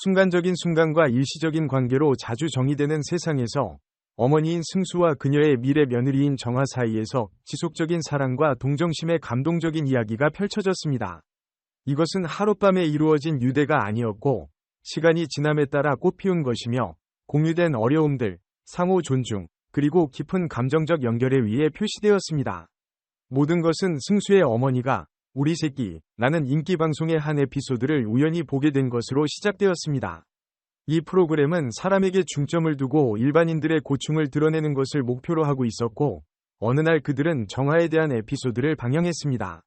순간적인 순간과 일시적인 관계로 자주 정의되는 세상에서 어머니인 승수와 그녀의 미래 며느리인 정화 사이에서 지속적인 사랑과 동정심의 감동적인 이야기가 펼쳐졌습니다. 이것은 하룻밤에 이루어진 유대가 아니었고 시간이 지남에 따라 꽃피운 것이며 공유된 어려움들, 상호 존중, 그리고 깊은 감정적 연결에 의해 표시되었습니다. 모든 것은 승수의 어머니가 우리 새끼, 라는 인기 방송의 한 에피소드를 우연히 보게 된 것으로 시작되었습니다. 이 프로그램은 사람에게 중점을 두고 일반인들의 고충을 드러내는 것을 목표로 하고 있었고, 어느 날 그들은 정화에 대한 에피소드를 방영했습니다.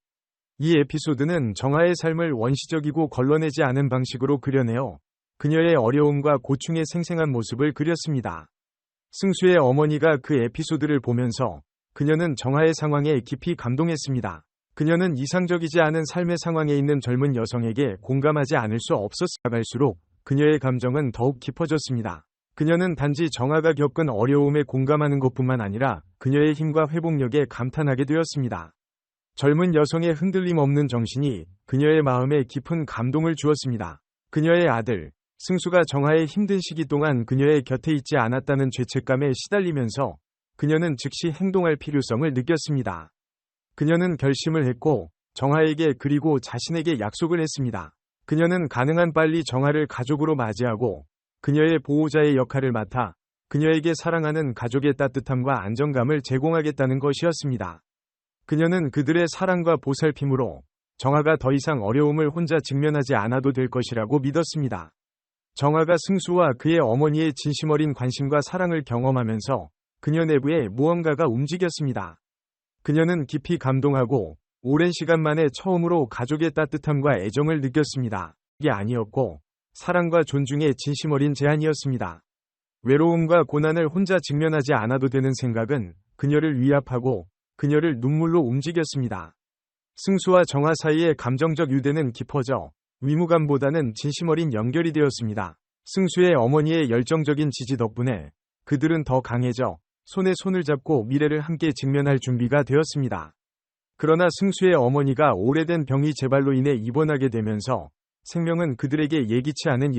이 에피소드는 정화의 삶을 원시적이고 걸러내지 않은 방식으로 그려내어 그녀의 어려움과 고충의 생생한 모습을 그렸습니다. 승수의 어머니가 그 에피소드를 보면서 그녀는 정화의 상황에 깊이 감동했습니다. 그녀는 이상적이지 않은 삶의 상황에 있는 젊은 여성에게 공감하지 않을 수 없었을수록 그녀의 감정은 더욱 깊어졌습니다. 그녀는 단지 정화가 겪은 어려움에 공감하는 것뿐만 아니라 그녀의 힘과 회복력에 감탄하게 되었습니다. 젊은 여성의 흔들림 없는 정신이 그녀의 마음에 깊은 감동을 주었습니다. 그녀의 아들, 승수가 정화의 힘든 시기 동안 그녀의 곁에 있지 않았다는 죄책감에 시달리면서 그녀는 즉시 행동할 필요성을 느꼈습니다. 그녀는 결심을 했고 정화에게 그리고 자신에게 약속을 했습니다. 그녀는 가능한 빨리 정화를 가족으로 맞이하고 그녀의 보호자의 역할을 맡아 그녀에게 사랑하는 가족의 따뜻함과 안정감을 제공하겠다는 것이었습니다. 그녀는 그들의 사랑과 보살핌으로 정화가 더 이상 어려움을 혼자 직면하지 않아도 될 것이라고 믿었습니다. 정화가 승수와 그의 어머니의 진심 어린 관심과 사랑을 경험하면서 그녀 내부에 무언가가 움직였습니다. 그녀는 깊이 감동하고 오랜 시간 만에 처음으로 가족의 따뜻함과 애정을 느꼈습니다. 이게 아니었고 사랑과 존중의 진심 어린 제안이었습니다. 외로움과 고난을 혼자 직면하지 않아도 되는 생각은 그녀를 위압하고 그녀를 눈물로 움직였습니다. 승수와 정화 사이의 감정적 유대는 깊어져 위무감보다는 진심 어린 연결이 되었습니다. 승수의 어머니의 열정적인 지지 덕분에 그들은 더 강해져 손에 손을 잡고 미래를 함께 직면할 준비가 되었습니다. 그러나 승수의 어머니가 오래된 병이 재발로 인해 입원하게 되면서 생명은 그들에게 예기치 않은